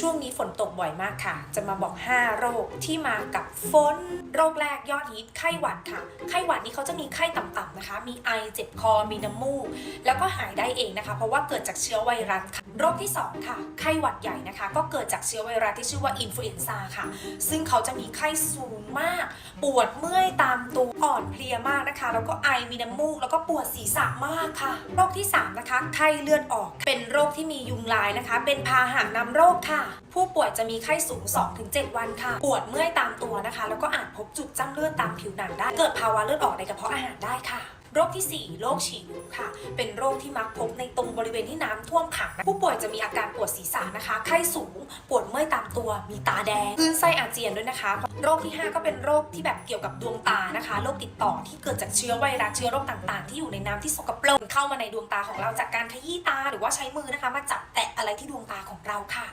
ช่วงนี้ฝนตกบ่อยมากค่ะ จะมาบอก 5 โรคที่มากับฝน โรคแรกยอดฮิตไข้หวัดค่ะ ไข้หวัดนี้เขาจะมีไข้ต่ำๆนะคะ มีไอเจ็บคอ มีน้ำมูก แล้วก็หายได้เองนะคะ เพราะว่าเกิดจากเชื้อไวรัสค่ะ โรคที่ 2 ค่ะ ไข้หวัดใหญ่นะคะ ก็เกิดจากเชื้อไวรัสที่ชื่อว่าอินฟลูเอนซ่าค่ะ ซึ่งเขาจะมีไข้สูงมาก ปวดเมื่อยตามตัว อ่อนเพลียมากนะคะ แล้วก็ไอ มีน้ำมูก แล้วก็ปวดศีรษะมากค่ะ โรคที่ 3 นะคะ ไข้เลือดออก เป็นโรคที่มียุงลายนะคะ เป็นพาหะนำโรคค่ะผู้ป่วยจะมีไข้สูง 2-7 วันค่ะ ปวดเมื่อยตามตัวนะคะ แล้วก็อาจพบจุดจ้ำเลือดตามผิวหนังได้ เกิดภาวะเลือดออกในกระเพาะอาหารได้ค่ะโรคที่ 4 โรคฉี่หนูค่ะ เป็นโรคที่มักพบในตรงบริเวณที่น้ำท่วมขัง ผู้ป่วยจะมีอาการปวดศีรษะนะคะ ไข้สูง ปวดเมื่อยตามตัว มีตาแดงคลื่นไส้อาเจียนด้วยนะคะ โรคที่ 5 ก็เป็นโรคที่แบบเกี่ยวกับดวงตานะคะ โรคติดต่อที่เกิดจากเชื้อไวรัส เชื้อโรคต่างๆ ที่อยู่ในน้ำที่สกปรกเข้ามาในดวงตาของเราจากการขยี้ตา หรือว่าใช้มือนะคะ มาจับแตะอะไรที่ดวงตาของเราค่ะ